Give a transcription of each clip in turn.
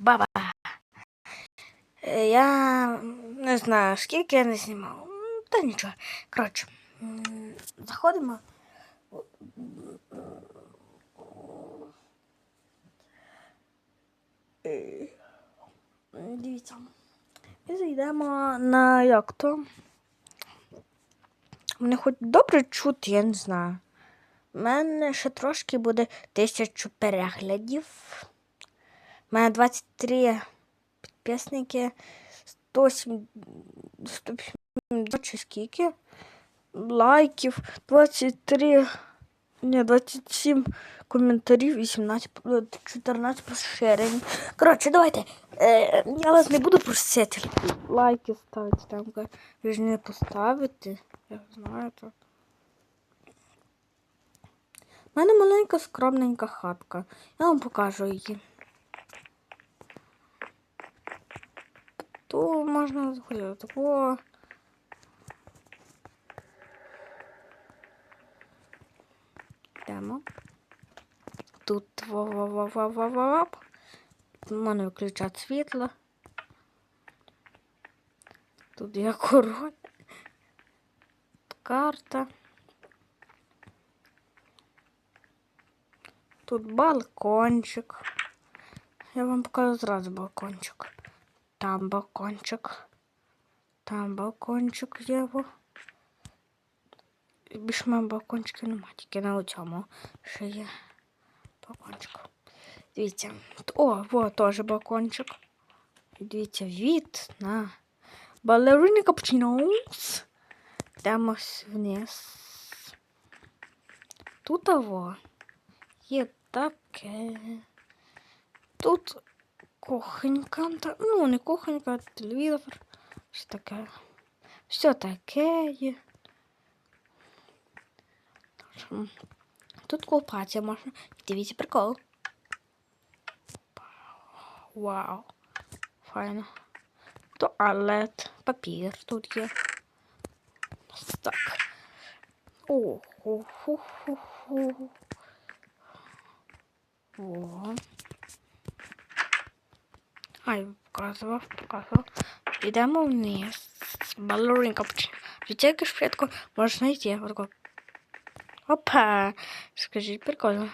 баба. Е, Я не знаю, скільки я не знімав. Та нічого. Коротше, заходимо. Е, Дивіться. І зайдемо на як то. Мене хоч добре чути, я не знаю. У мене ще трошки буде тисячу переглядів. Мене 23 підписники, 107, 170 чи скільки лайків, 23, ні, 27 коментарів, 18, е, 14 поширень. Коротше, давайте. Е, я вас не буду просити лайки ставити там. Ви ж не поставите. Я знаю то. У мене маленька скромненька хатка. Я вам покажу її. То можна заходити такого. Йдемо. Тут во-во-во-во-во-во. У мене виключать світло. Тут є король. Карта. Тут балкончик. Я вам покажу зразу балкончик. Там балкончик. Там балкончик во. І Більше в мене балкончиків немає, тільки на цьому ще є балкончик. Дивіться. О, вот теж балкончик. Дивіться, від на балерини капучинос. Йдемо ось вниз. Тут того є таке. Тут кухонька. та- Ну, не кухонька, а телевізор. Все таке. Все таке є. М. Тут купатися можна. Дивіться прикол. Вау. Файно. Туалет. Папір тут є. Так. О, ху ху ху ху О. Ай, показував, показував. Йдемо вниз. Балеринка. Життя швидко можна знайти. Отако. Опа. Скажіть, прикольно.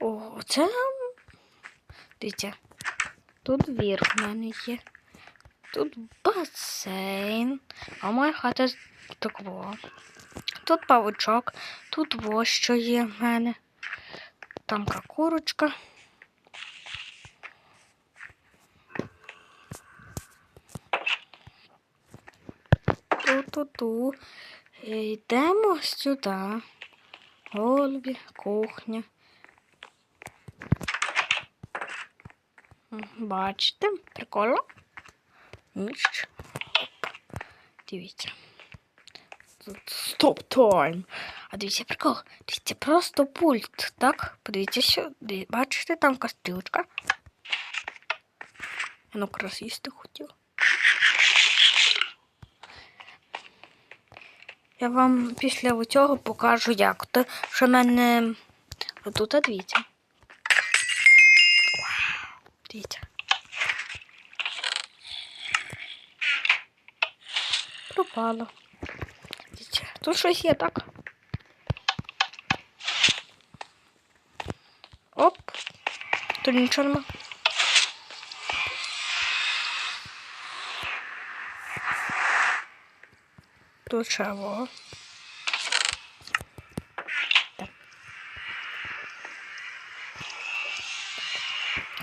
О, це. Дивіться. Тут вірх в мене є. Тут басейн. А моя хата такого. Тут павучок, тут ось що є в мене. Там курочка. Ту-ту-ту. Е, Йдемо сюди. Голубі, кухня. Бачите, прикольно. Ніч. Дивіться. Тут Стоп тайм. А дивіться прикол. Дивіться просто пульт, так? Подивіться сюди. Бачите, там кастрюлька. Ну якраз їсти хотів. Я вам після цього покажу, як то, що в мене отут, дивіться. Дивіться. Пропало. Дивіться, Тут щось є так. Оп. Тут нічого нема. Тут чого?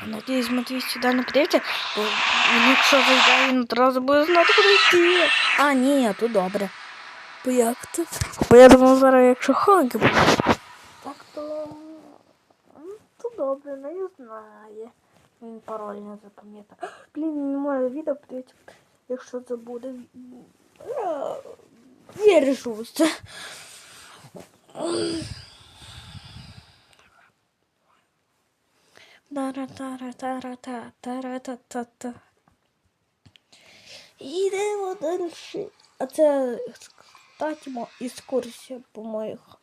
Надіюсь, Матвій сюди не прийде, бо він, якщо зайде, він одразу буде знати, куди йти. А, ні, тут добре. Бо як тут? Бо я думав зараз, якщо ханки буде. Так то. ну, То добре, не знає. Він пароль не запам'ятає. Блін, не моє відео подивіться, якщо це буде. Я, я рішу це. Тара-тара-тара-та-тара-та-та. Йдемо далі. А це, кстати, екскурсія по моїй хаті.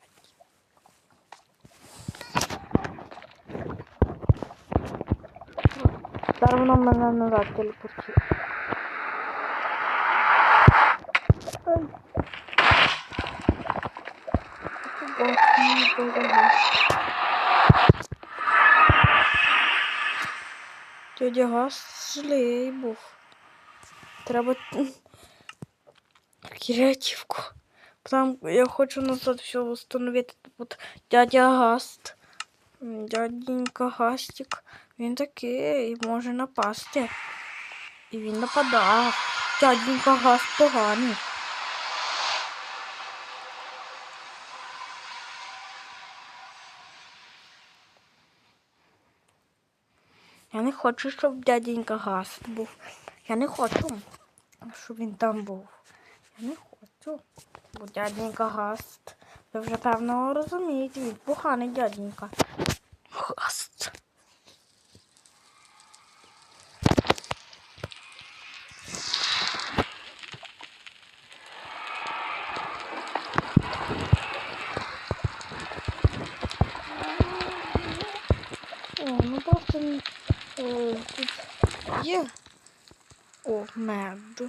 Зараз воно мене назад телепортує. Ай. Ох, мені дорога. Дядя Гас злий був. Треба креативку. Там я хочу назад все встановити. От дядя Гаст. Дяденька Гастик. Він такий може напасти. І він нападав. Дяденька Гаст поганий. Я не хочу, щоб дяденька Гаст був. Я не хочу, щоб він там був. Я не хочу. Бо дяденька Гаст. Ви вже певно розумієте, він поганий дяденька. Гаст. О, ну просто е, тут є. О, мед.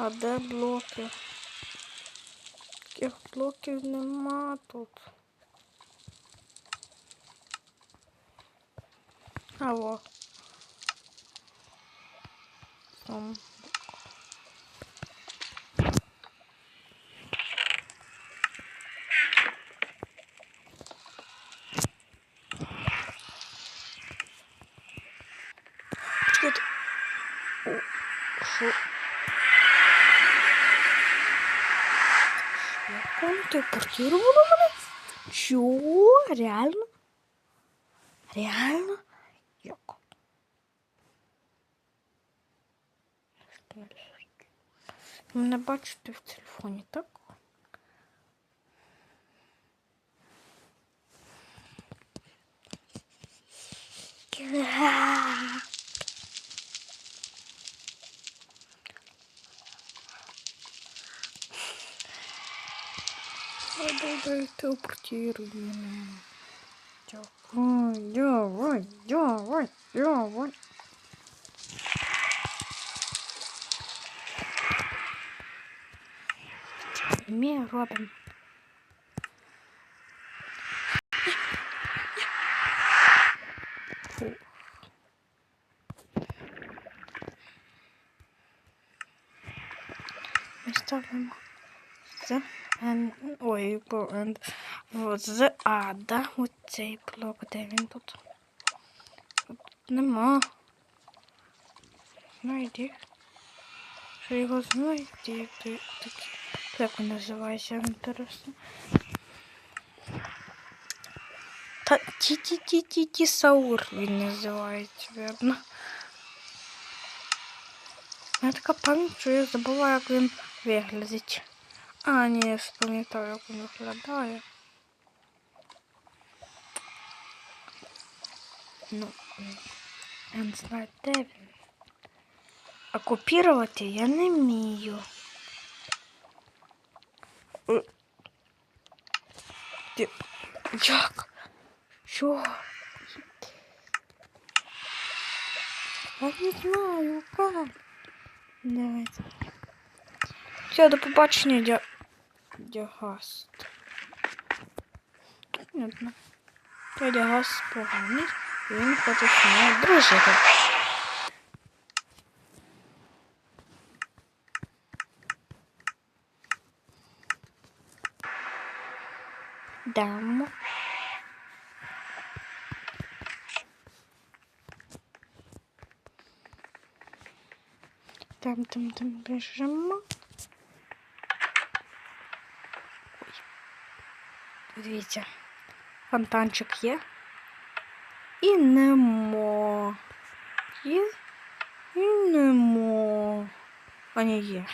А де блоки? Таких блоків нема тут. Алло. Там. Чекайте. О, Що? Як воно мене? Чого? Реально? Реально? Мене бачите в телефоні, так? Давай, телепортируй меня. Давай, давай, давай, давай. Ми робимо. Ми ставимо з Н. Ой. От з А, да? Ось цей блок, де він тут? Тут нема. Знайди. Що його знайти? Ти- такі- Як він називається, інтересно. Та ті-ті-ті-ті-ті Саур він називається, вірно. Я така пам'ять, що я забула, як він виглядить. А, ні, я пам'ятаю, як він виглядає. Ну, я не знаю, де він. А копірувати я не вмію. Як? Що? Я не знаю, как. Давайте. Все, до побачення, дя... дядя Гаст. Понятно. Дядя Гаст поганий. Він хоче з мною дружити. Дамо. Там, там, там біжимо. Дивіться, фонтанчик є. І немо. Є. І немо. А не є.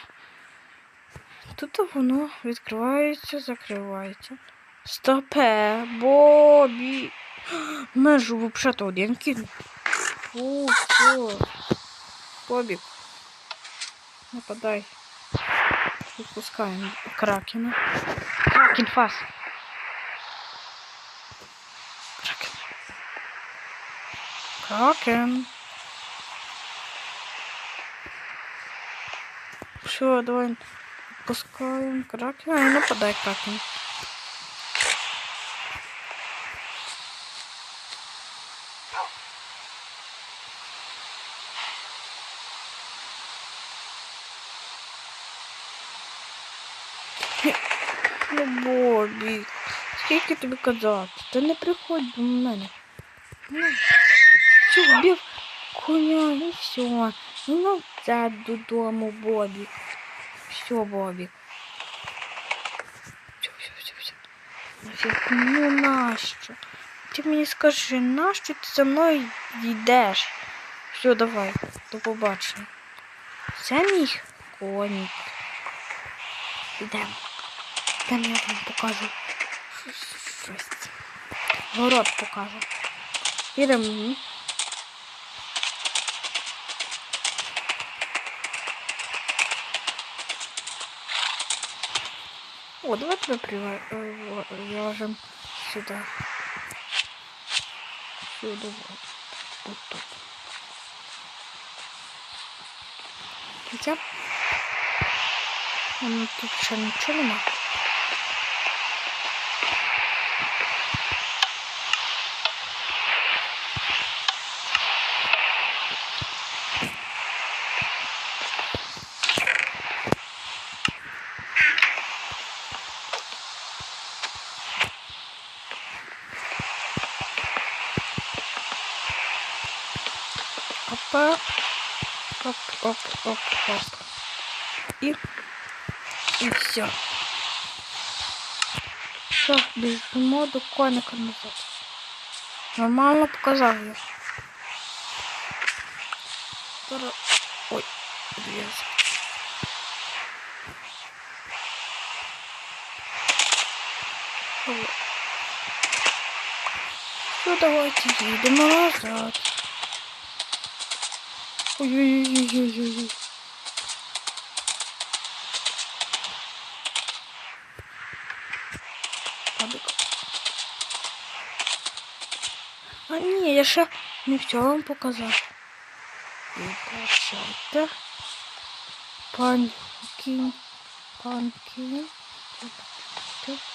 Тут воно відкривається, закривається. Стопе, Бобі. Межу взагалі один кинув. Фу, фу. Бобік. Нападай. Відпускаємо кракена. Кракен фас. Кракен. Кракен. Все, давай відпускаємо кракена і нападай кракен. Ну, Бобі, скільки тобі казати? Та не приходь до мене. Ну, все, вбив коня і все. Ну, це додому, Бобі. Все, Бобі. Все, все, все, все. Ну нащо? Ти мені скажи, нащо ти за мною йдеш? Все, давай, до побачення. Це мій конік. Йдемо. Там я вам покажу щось-. Город покажу. Ідемо. О, давай тебе привяжем сюда. Сюда вот. Вот тут. Хотя... Ну, тут ще нічого нема. Опа. Оп, оп, оп, оп. И, и все. Все, біжимо до коника назад. Нормально показав я. Зараз... Ой, подивився. Ну, давайте їдемо назад. Ой-ой-ой-ой-ой-ой. Пабик. А ні, я ще не все вам показав. Вибачайте. Панкін. Панкін. Вибачайте.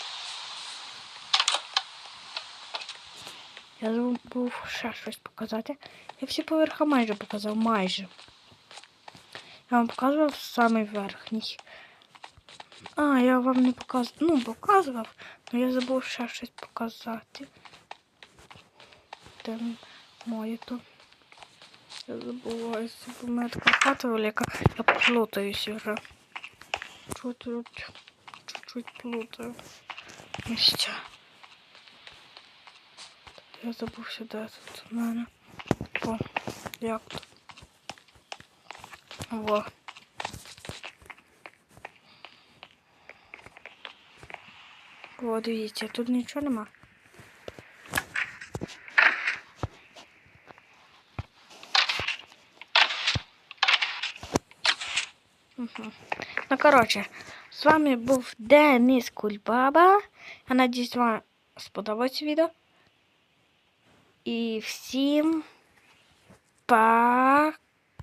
Я забув ще щось показати. Я всі поверха майже показав, майже. Я вам показував самий верхній. А, я вам не показував. Ну, показував, але я забув ще щось показати. Де моє то. Я забуваюся, бо мене така хата велика. Я плутаюся вже. Чуть-чуть, чуть-чуть плутаю. Я забув сюди тут у мене. О, як тут? Во. О, дивіться, тут нічого нема. Угу. Ну, коротше, з вами був Денис Кульбаба. Я надіюсь, вам сподобалось відео. І всім пока.